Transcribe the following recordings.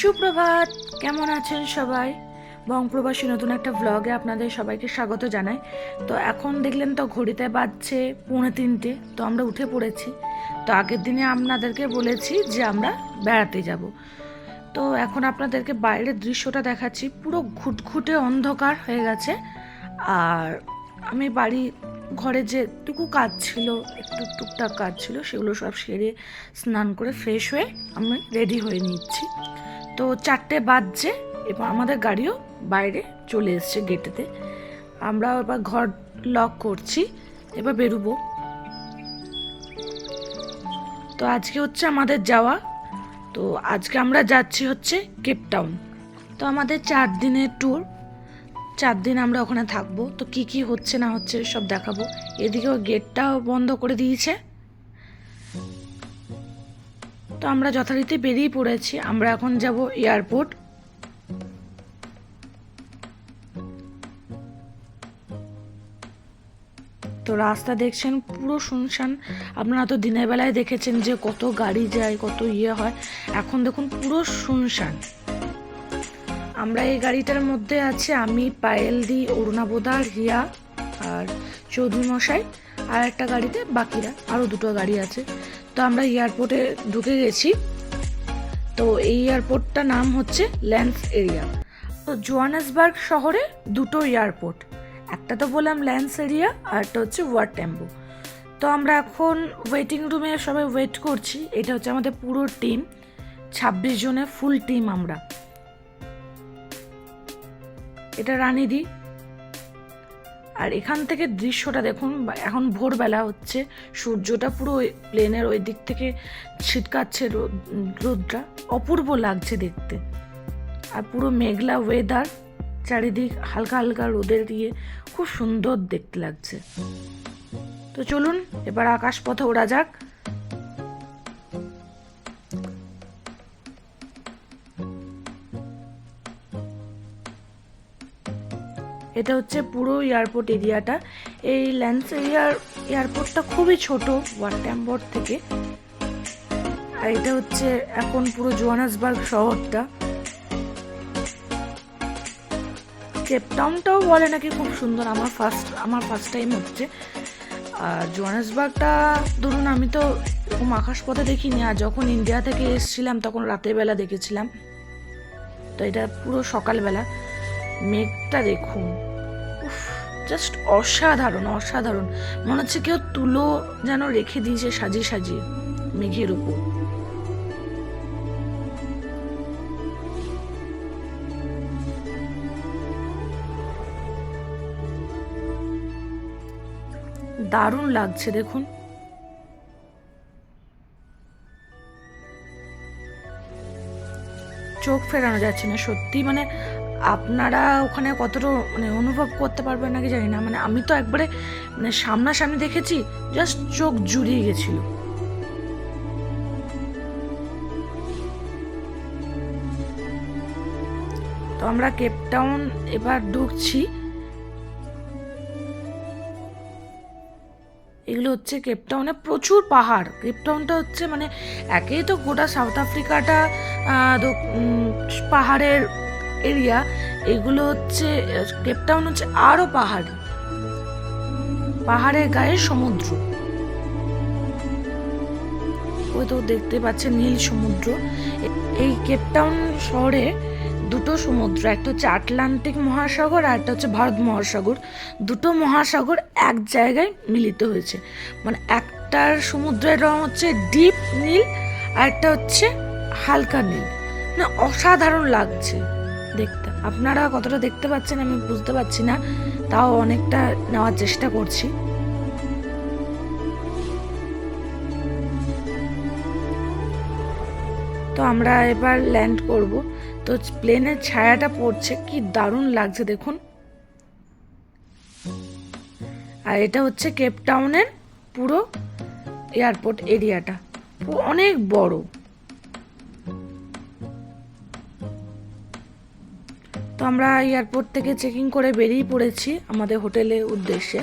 সুপ্রভাত, কেমন আছেন সবাই? বংপ্রবাসী নতুন একটা ব্লগে আপনাদের সবাইকে স্বাগত জানাই। তো এখন দেখলেন তো ঘড়িতে বাজছে পৌনে তিনটে, তো আমরা উঠে পড়েছি। তো আগের দিনে আপনাদেরকে বলেছি যে আমরা বেড়াতে যাব। তো এখন আপনাদেরকে বাইরের দৃশ্যটা দেখাচ্ছি। পুরো ঘুটঘুটে অন্ধকার হয়ে গেছে। আর আমি বাড়ি ঘরে যেটুকু কাজ ছিল, একটু টুকটাক কাজ ছিল, সেগুলো সব সেরে স্নান করে ফ্রেশ হয়ে আমি রেডি হয়ে নিচ্ছি। তো চারটে বাজছে এবার আমাদের গাড়িও বাইরে চলে এসছে গেটেতে। আমরা এবার ঘর লক করছি, এবার বেরোবো। তো আজকে হচ্ছে আমাদের যাওয়া। তো আজকে আমরা যাচ্ছি হচ্ছে কেপটাউন তো আমাদের চার দিনের ট্যুর চার দিন আমরা ওখানে থাকব। তো কি কি হচ্ছে না হচ্ছে সব দেখাবো। এদিকেও গেটটাও বন্ধ করে দিয়েছে। তো আমরা যথারীতি বেরিয়ে পড়েছি। আমরা এখন যাব এয়ারপোর্ট। তো রাস্তা দেখছেন পুরো শুনশান। আপনারা তো দিনের বেলায় দেখেছেন যে কত গাড়ি যায়, কত ইয়ে হয়। এখন দেখুন পুরো শুনশান। আমরা এই গাড়িটার মধ্যে আছে আমি পায়েল দি অরুণাবোদা, রিয়া আর চৌধুরী মশাই। আর একটা গাড়িতে বাকিরা। আরও দুটো গাড়ি আছে। তো আমরা এয়ারপোর্টে ঢুকে গেছি। তো এই এয়ারপোর্টটার নাম হচ্ছে ল্যান্স এরিয়া। তো জোহানেসবার্গ শহরে দুটো এয়ারপোর্ট, একটা তো বললাম ল্যান্স এরিয়া আর একটা হচ্ছে ওয়ার টেম্পো তো আমরা এখন ওয়েটিং রুমে সবাই ওয়েট করছি, এটা হচ্ছে আমাদের পুরো টিম ছাব্বিশ জনের ফুল টিম আমরা। এটা রানিদি আর এখান থেকে দৃশ্যটা দেখুন এখন ভোরবেলা হচ্ছে, সূর্যটা পুরো প্লেনের ওই দিক থেকে ছিটকাচ্ছে রোদ- রোদটা, অপূর্ব লাগছে দেখতে। আর পুরো মেঘলা ওয়েদার চারিদিক হালকা হালকা রোদের দিয়ে খুব সুন্দর দেখতে লাগছে। তো চলুন, এবার আকাশ পথে ওড়া যাক। এটা হচ্ছে পুরো এয়ারপোর্ট এরিয়াটা এই ল্যান্স এরিয়ার এয়ারপোর্টটা খুবই ছোট ওয়ারট্যাম্বর থেকে। আর এটা হচ্ছে এখন পুরো জোহানাসবার্গ শহরটা। কেপটাউনটাও বলে নাকি খুব সুন্দর, আমার ফার্স্ট আমার ফার্স্ট টাইম হচ্ছে। আর জোহানাসবার্গটা ধরুন আমি তো এরকম আকাশপথে দেখিনি, আর যখন ইন্ডিয়া থেকে এসেছিলাম, তখন রাতের বেলা দেখেছিলাম। তো এটা পুরো সকালবেলা। মেঘটা দেখুন। জাস্ট অসাধারণ অসাধারণ। মনে হচ্ছে কেউ তুলো যেন রেখে দিয়েছে সাজিয়ে সাজিয়ে মেঘের উপর। দারুণ লাগছে, দেখুন। চোখ ফেরানো যাচ্ছে না, সত্যি মানে আপনারা ওখানে কতটা মানে অনুভব করতে পারবেন নাকি জানি না। মানে আমি তো একবারে মানে সামনাসামনি দেখেছি জাস্ট চোখ জুড়িয়ে গেছিল। তো আমরা কেপটাউন এবার ঢুকছি। এগুলো হচ্ছে কেপটাউনে প্রচুর পাহাড়। কেপটাউনটা হচ্ছে মানে একেই তো গোটা সাউথ আফ্রিকাটা পাহাড়ের এরিয়া এগুলো হচ্ছে কেপটাউন হচ্ছে আরও পাহাড়। পাহাড়ের গায়ে সমুদ্র। ওই তো দেখতে পাচ্ছেন নীল সমুদ্র। এই কেপটাউন শহরে দুটো সমুদ্র, একটা হচ্ছে আটলান্টিক মহাসাগর আর একটা হচ্ছে ভারত মহাসাগর। দুটো মহাসাগর এক জায়গায় মিলিত হয়েছে। মানে একটার সমুদ্রের রং হচ্ছে ডিপ নীল আর একটা হচ্ছে হালকা নীল। মানে অসাধারণ লাগছে। দেখতে। আপনারা কতটা দেখতে পাচ্ছেন আমি বুঝতে পারছি না, তাও অনেকটা নেওয়ার চেষ্টা করছি। তো আমরা এবার ল্যান্ড করব। তো প্লেনের ছায়াটা পড়ছে, কি দারুণ লাগছে দেখুন। আর এটা হচ্ছে কেপটাউনের পুরো এয়ারপোর্ট এরিয়াটা অনেক বড়। তো আমরা এয়ারপোর্ট থেকে চেকিং করে বেরিয়ে পড়েছি আমাদের হোটেলের উদ্দেশ্যে।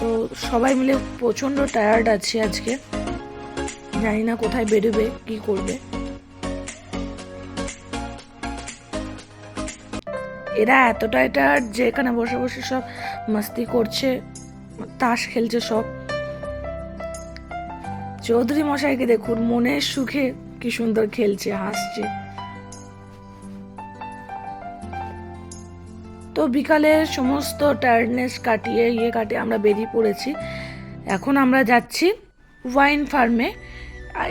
তো সবাই মিলে প্রচণ্ড টায়ার্ড আছি আজকে। জানি না কোথায় বেরোবে, কি করবে। এরা এতটাই টায়ার্ড যে এখানে বসে বসে সব মাস্তি করছে, তাস খেলছে সব। চৌধুরী মশাইকে দেখুন, মনের সুখে কি সুন্দর খেলছে, হাসছে। তো বিকালে সমস্ত টায়ার্ডনেস কাটিয়ে ইয়ে কাটিয়ে আমরা বেরিয়ে পড়েছি। এখন আমরা যাচ্ছি ওয়াইন ফার্মে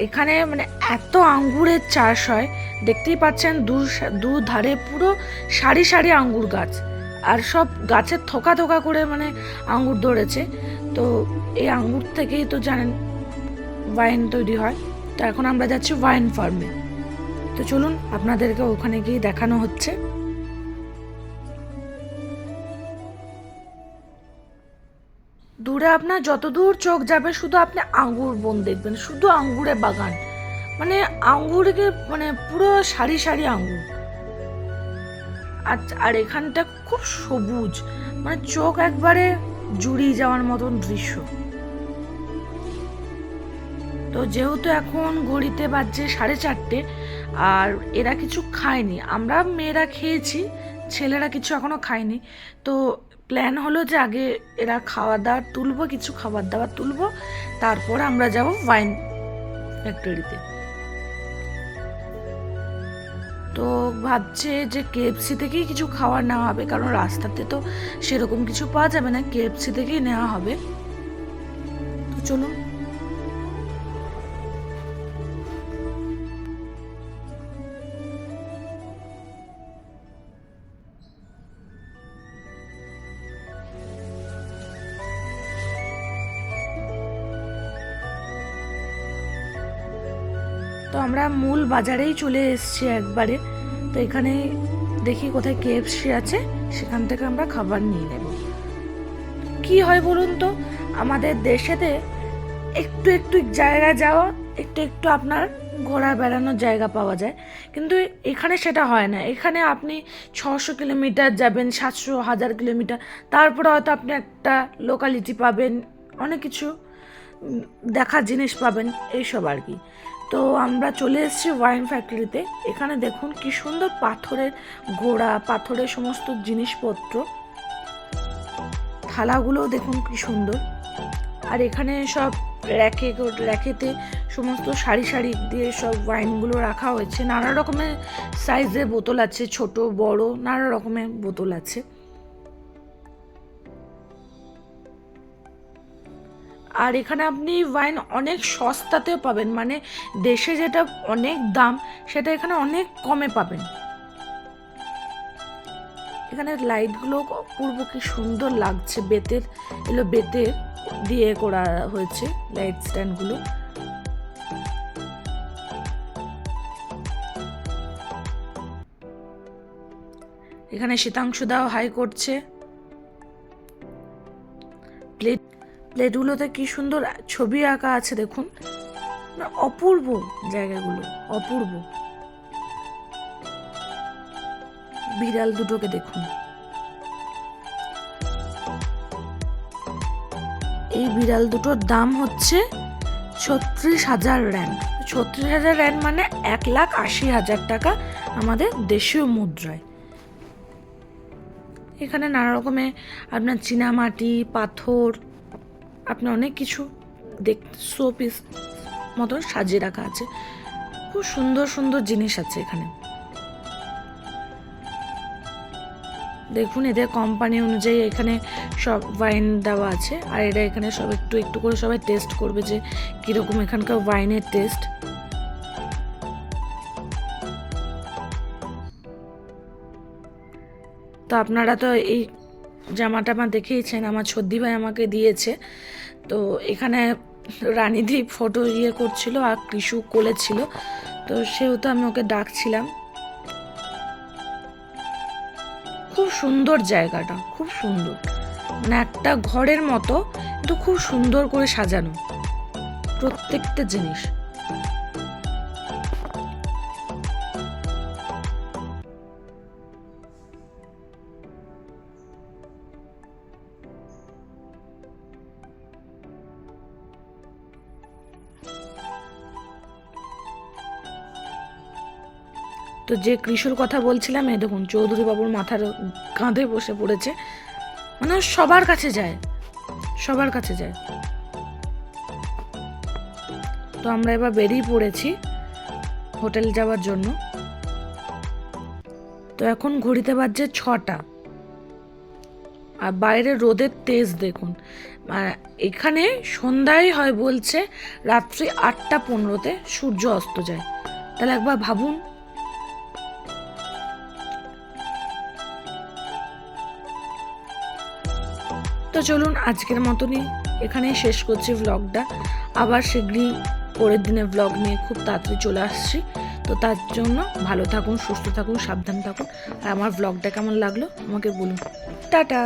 এখানে মানে এত আঙ্গুরের চাষ হয়, দেখতেই পাচ্ছেন দু দু ধারে পুরো সারি সারি আঙ্গুর গাছ। আর সব গাছের থোকা থোকা করে মানে আঙ্গুর ধরেছে। তো এই আঙ্গুর থেকেই তো জানেন ওয়াইন তৈরি হয়। তো এখন আমরা যাচ্ছি ওয়াইন ফার্মে তো চলুন আপনাদেরকে ওখানে গিয়ে দেখানো হচ্ছে। দূরে আপনার যতদূর চোখ যাবে, শুধু আপনি আঙ্গুর বন দেখবেন, শুধু আঙ্গুরের বাগান। মানে আঙ্গুরকে মানে পুরো সারি সারি আঙ্গুর। আর আর এখানটা খুব সবুজ মানে চোখ একবারে জুড়িয়ে যাওয়ার মতন দৃশ্য। তো যেহেতু এখন ঘড়িতে বাজছে সাড়ে চারটে, আর এরা কিছু খায়নি, আমরা মেয়েরা খেয়েছি, ছেলেরা কিছু এখনও খায়নি, তো প্ল্যান হলো যে আগে এরা খাওয়া দাওয়ার তুলবো, কিছু খাবার দাবার তুলবো, তারপর আমরা যাব ওয়াইন ফ্যাক্টরিতে তো ভাবছে যে কেএফসি থেকেই কিছু খাওয়ার নেওয়া হবে, কারণ রাস্তাতে তো সেরকম কিছু পাওয়া যাবে না কেএফসি থেকেই নেওয়া হবে। তো চলুন তো আমরা মূল বাজারেই চলে এসেছি একবারে। তো এখানে দেখি কোথায় কেএফসি আছে, সেখান থেকে আমরা খাবার নিয়ে নেব। কি হয় বলুন তো, আমাদের দেশেতে একটু একটু জায়গা যাওয়া, একটু একটু আপনার ঘোরা বেড়ানোর জায়গা পাওয়া যায়। কিন্তু এখানে সেটা হয় না। এখানে আপনি ছশো কিলোমিটার যাবেন, সাতশো, হাজার কিলোমিটার, তারপরে হয়তো আপনি একটা লোকালিটি পাবেন, অনেক কিছু দেখার জিনিস পাবেন, এইসব আর কি। তো আমরা চলে এসেছি ওয়াইন ফ্যাক্টরিতে। এখানে দেখুন কি সুন্দর পাথরের ঘোড়া, পাথরের সমস্ত জিনিসপত্র। থালাগুলোও দেখুন কি সুন্দর। আর এখানে সব র্যাকে, র্যাকেতে সমস্ত সারি সারি দিয়ে সব ওয়াইনগুলো রাখা হয়েছে। নানা রকমের সাইজের বোতল আছে, ছোট, বড়, নানা রকমের বোতল আছে। আর এখানে আপনি ওয়াইন অনেক সস্তাতেও পাবেন মানে দেশে যেটা অনেক দাম, সেটা এখানে অনেক কমে পাবেন। এখানে লাইটগুলো অপূর্ব কি সুন্দর লাগছে, বেতের এগুলো বেতের দিয়ে করা হয়েছে লাইট স্ট্যান্ডগুলো এখানে শীতাংশুদাও হাই করছে। প্লেট প্লেটগুলোতে কি সুন্দর ছবি আঁকা আছে দেখুন। অপূর্ব জায়গাগুলো, অপূর্ব। বিড়াল দুটোকে দেখুন। এই বিড়াল দুটোর দাম হচ্ছে ছত্রিশ হাজার র্যান। ছত্রিশ হাজার র্যান মানে এক লাখ আশি হাজার টাকা আমাদের দেশীয় মুদ্রায়। এখানে নানা রকমের আপনার চীনামাটি, পাথর আপনার অনেক কিছু দেখ শো পিস মতন সাজিয়ে রাখা আছে। খুব সুন্দর সুন্দর জিনিস আছে এখানে। দেখুন, এদের কোম্পানি অনুযায়ী এখানে সব ওয়াইন দেওয়া আছে। আর এরা এখানে সব একটু একটু করে সবাই টেস্ট করবে যে কীরকম এখানকার ওয়াইনের টেস্ট তো আপনারা তো এই জামাটা আমার দেখেইছেন, আমার ছদ্দি ভাই আমাকে দিয়েছে। তো এখানে রানীদি ফটো ইয়ে করছিল আর কৃষু কোলে ছিল তো সেহেতু আমি ওকে ডাকছিলাম। খুব সুন্দর জায়গাটা, খুব সুন্দর। মানে একটা ঘরের মতো, কিন্তু খুব সুন্দর করে সাজানো। প্রত্যেকটা জিনিস। তো যে কৃষুর কথা বলছিলাম, এই দেখুন চৌধুরী বাবুর মাথার কাঁধে বসে পড়েছে। মানে সবার কাছে যায়, সবার কাছে যায়। তো আমরা এবার বেরিয়ে পড়েছি হোটেল যাওয়ার জন্য। তো এখন ঘড়িতে বাজছে ছটা। আর বাইরে রোদের তেজ দেখুন। এখানে সন্ধ্যায় হয় বলছে, রাত্রি আটটা পনেরোতে সূর্য অস্ত যায়। তাহলে একবার ভাবুন তো চলুন আজকের মতনই এখানেই শেষ করছি ব্লগটা আবার শীঘ্রই পরের দিনের ব্লগ নিয়ে খুব তাড়াতাড়ি চলে আসছি। তো তার জন্য ভালো থাকুন, সুস্থ থাকুন, সাবধান থাকুন। আর আমার ব্লগটা কেমন লাগল আমাকে বলুন। টাটা!